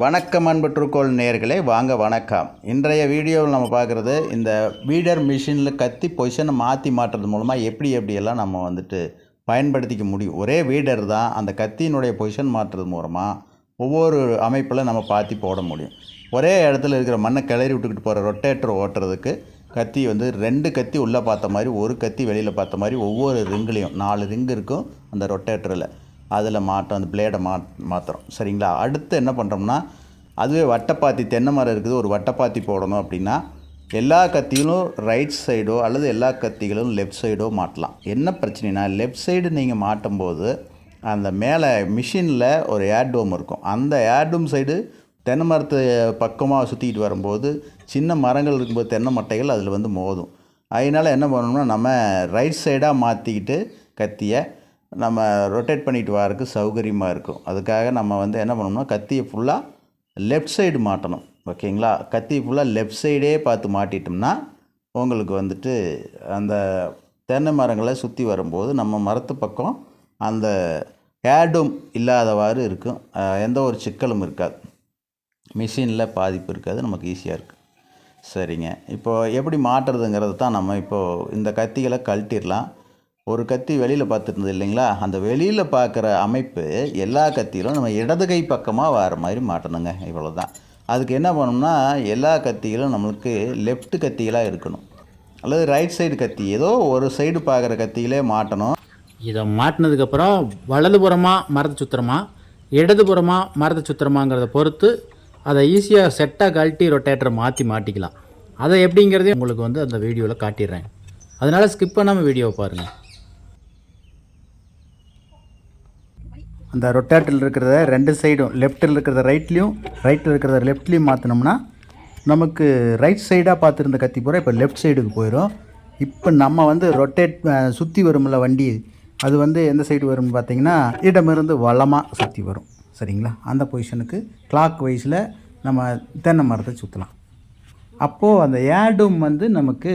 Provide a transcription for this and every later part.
வணக்கம் அன்பற்றுக்கோள் நேர்களை நேர்களே வாங்க வணக்கம். இன்றைய வீடியோவில் நம்ம பார்க்குறது இந்த வீடர் மிஷினில் கத்தி பொசிஷனை மாற்றி மாற்றுறது மூலமாக எப்படி எப்படியெல்லாம் நம்ம வந்துட்டு பயன்படுத்திக்க முடியும்? ஒரே வீடர் தான் அந்த கத்தியினுடைய பொசிஷன் மாற்றுறது மூலமாக ஒவ்வொரு அமைப்பில் நம்ம பாத்தி போட முடியும். ஒரே இடத்துல இருக்கிற மண்ணை கிளறி விட்டுக்கிட்டு போகிற ரொட்டேட்டர் ஓட்டுறதுக்கு கத்தி வந்து ரெண்டு கத்தி உள்ளே பார்த்த மாதிரி ஒரு கத்தி வெளியில் பார்த்த மாதிரி ஒவ்வொரு ரிங்குலேயும் நாலு ரிங்கு இருக்கும் அந்த ரொட்டேட்டரில் அதில் மாட்டோம் அந்த பிளேடை மா மாற்றுறோம் சரிங்களா? அடுத்து என்ன பண்ணுறோம்னா அதுவே வட்டப்பாத்தி தென்னை மரம் இருக்குது ஒரு வட்டப்பாத்தி போடணும் அப்படின்னா எல்லா கத்திகளும் ரைட் சைடோ அல்லது எல்லா கத்திகளும் லெஃப்ட் சைடோ மாட்டலாம். என்ன பிரச்சனைனா லெஃப்ட் சைடு நீங்கள் மாட்டும்போது அந்த மேலே மிஷினில் ஒரு ஏர்டோம் இருக்கும். அந்த ஏர்டோம் சைடு தென்னை மரத்தை பக்கமாக சுற்றிக்கிட்டு வரும்போது சின்ன மரங்கள் இருக்கும்போது தென்னை மட்டைகள் அதில் வந்து மோதும். அதனால் என்ன பண்ணணும்னா நம்ம ரைட் சைடாக மாற்றிக்கிட்டு கத்தியை நம்ம ரொட்டேட் பண்ணிட்டு வரக்கு சௌகரியமாக இருக்கும். அதுக்காக நம்ம வந்து என்ன பண்ணணும்னா கத்தியை ஃபுல்லாக லெஃப்ட் சைடு மாட்டணும். ஓகேங்களா? கத்தி ஃபுல்லாக லெஃப்ட் சைடே பார்த்து மாட்டிட்டோம்னா உங்களுக்கு வந்துட்டு அந்த தென்னை மரங்களை சுற்றி வரும்போது நம்ம மரத்து பக்கம் அந்த ஹேடும் இல்லாதவாறு இருக்கும். எந்த ஒரு சிக்கலும் இருக்காது. மிஷினில் பாதிப்பு இருக்காது. நமக்கு ஈஸியாக இருக்குது சரிங்க. இப்போது எப்படி மாட்டுறதுங்கிறது தான் நம்ம இப்போது இந்த கத்திகளை கழட்டிடலாம். ஒரு கத்தி வெளியில் பார்த்துருந்தது இல்லைங்களா? அந்த வெளியில் பார்க்குற அமைப்பு எல்லா கத்தியிலும் நம்ம இடது கை பக்கமாக வர மாதிரி மாட்டணுங்க இவ்வளோ தான் அதுக்கு என்ன பண்ணணும்னா எல்லா கத்திகளும் நம்மளுக்கு லெஃப்ட் கத்திகளாக இருக்கணும் அல்லது ரைட் சைடு கத்தி ஏதோ ஒரு சைடு பார்க்குற கத்தியிலே மாட்டணும். இதை மாட்டினதுக்கப்புறம் வலதுபுறமாக மரத்தை சுற்றுறமா இடதுபுறமாக மரத்தை சுற்றுறமாங்கிறத பொறுத்து அதை ஈஸியாக செட்டாக கழட்டி ரொட்டேட்டரை மாற்றி மாட்டிக்கலாம். அதை எப்படிங்கிறதையும் உங்களுக்கு வந்து அந்த வீடியோவில் காட்டிடுறேன். அதனால் ஸ்கிப் பண்ணாமல் வீடியோவை பாருங்கள் அந்த ரொட்டேட்டரில் இருக்கிறத ரெண்டு சைடும் லெஃப்ட்டில் இருக்கிறத ரைட்லேயும் ரைட்டில் இருக்கிறத லெஃப்ட்லேயும் மாற்றினோம்னா நமக்கு ரைட் சைடாக பார்த்துருந்த கத்தி பூரா இப்போ லெஃப்ட் சைடுக்கு போயிடும் இப்போ நம்ம வந்து ரொட்டேட் சுற்றி வரும்ல வண்டி அது வந்து எந்த சைடு வரும்னு பார்த்தீங்கன்னா இடமிருந்து வளமாக சுற்றி வரும். சரிங்களா? அந்த பொசிஷனுக்கு கிளாக் வைஸில் நம்ம தென்னை மரத்தை சுற்றலாம் அப்போது அந்த ஏடும் வந்து நமக்கு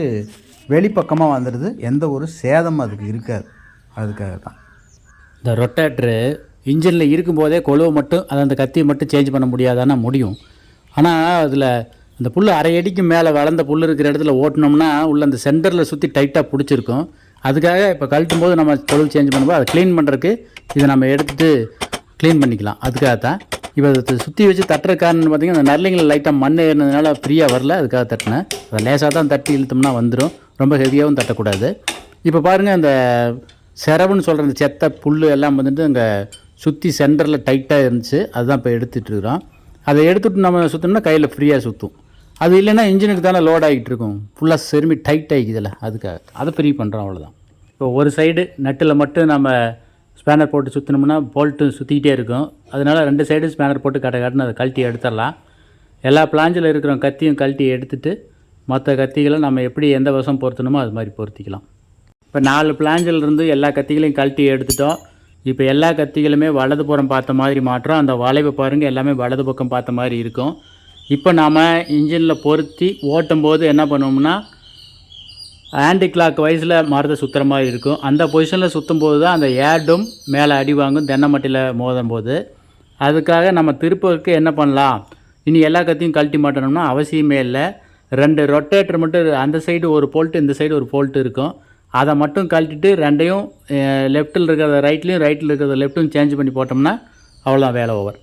வெளிப்பக்கமாக வந்துடுது எந்த ஒரு சேதமும் அதுக்கு இருக்காது. அதுக்காக தான் இந்த ரொட்டேட்ரு இன்ஜினில் இருக்கும்போதே கொழுவை மட்டும் அதை அந்த கத்தியை மட்டும் சேஞ்ச் பண்ண முடியாதானா முடியும். ஆனால் அதில் அந்த புல் அரை அடிக்கு மேலே வளர்ந்த புல் இருக்கிற இடத்துல ஓட்டினோம்னா உள்ள அந்த சென்டரில் சுற்றி டைட்டாக பிடிச்சிருக்கும். அதுக்காக இப்போ கழட்டும் போது நம்ம கொழுவு சேஞ்ச் பண்ணும்போது அதை க்ளீன் பண்ணுறதுக்கு இதை நம்ம எடுத்துகிட்டு க்ளீன் பண்ணிக்கலாம். அதுக்காக தான் இப்போ அதை சுற்றி வச்சு தட்டுற காரணம் பார்த்தீங்கன்னா அந்த நர்லிங்கில் லைட்டாக மண் ஏறினதுனால ஃப்ரீயாக வரல அதுக்காக தட்டினேன். அதை லேசாக தான் தட்டி இழுத்தோம்னா வந்துடும் ரொம்ப ஹெவியாகவும் தட்டக்கூடாது. இப்போ பாருங்கள் அந்த செரவுன்னு சொல்கிற அந்த செத்த புல் எல்லாம் வந்துட்டு அங்கே சுற்றி சென்டரில் டைட்டாக இருந்துச்சு. அதுதான் இப்போ எடுத்துகிட்ருக்கிறோம் அதை எடுத்துட்டு நம்ம சுற்றோம்னா கையில் ஃப்ரீயாக சுற்றும் அது இல்லைன்னா இன்ஜினுக்கு தானே லோட் ஆகிட்டு இருக்கும். ஃபுல்லாக செருமி டைட் ஆகிக்குதுல்ல அதுக்காக. அதை ஃப்ரீ பண்ணுறோம் அவ்வளோதான் இப்போ ஒரு சைடு நட்டில் மட்டும் நம்ம ஸ்பேனர் போட்டு சுற்றினோம்னா போல்ட்டு சுற்றிக்கிட்டே இருக்கும். அதனால் ரெண்டு சைடு ஸ்பேனர் போட்டு கட்ட கட்டுன்னு அதை கழட்டி எடுத்துடலாம். எல்லா பிளாஞ்சில் இருக்கிற கத்தியும் கழட்டி எடுத்துட்டு மற்ற கத்திகளை நம்ம எப்படி எந்த வசம் பொருத்தணுமோ அது மாதிரி பொருத்திக்கலாம். இப்போ நாலு பிளாஞ்சில் இருந்து எல்லா கத்திகளையும் கழட்டி எடுத்துட்டோம். இப்போ எல்லா கத்திகளுமே வலது புறம் பார்த்த மாதிரி மாற்றோம் அந்த வளைவு பாருங்கள் எல்லாமே வலது பக்கம் பார்த்த மாதிரி இருக்கும். இப்போ நாம் இன்ஜினில் பொருத்தி ஓட்டும் போது என்ன பண்ணுவோம்னா ஆன்டி கிளாக் வைஸில் மரத்தை சுற்றுற மாதிரி இருக்கும். அந்த பொசிஷனில் சுற்றும் போது தான் அந்த ஏடும் மேலே அடி வாங்கும் தென்னை மட்டியில் மோதும் போது அதுக்காக நம்ம திருப்பதுக்கு என்ன பண்ணலாம்? இனி எல்லா கத்தியும் கழட்டி மாட்டணும்னா அவசியமே இல்லை. ரெண்டு ரொட்டேட்டர் மட்டும் அந்த சைடு ஒரு போல்ட்டு இந்த சைடு ஒரு போல்ட்டு இருக்கும். அதை மட்டும் கழட்டிட்டு ரெண்டையும் லெஃப்ட்டில் இருக்கிறத ரைட்லேயும் ரைட்டில் இருக்கிறத லெஃப்ட்டும் சேஞ்ச் பண்ணி போட்டோம்னா அவ்வளோதான் வேலை ஓவர்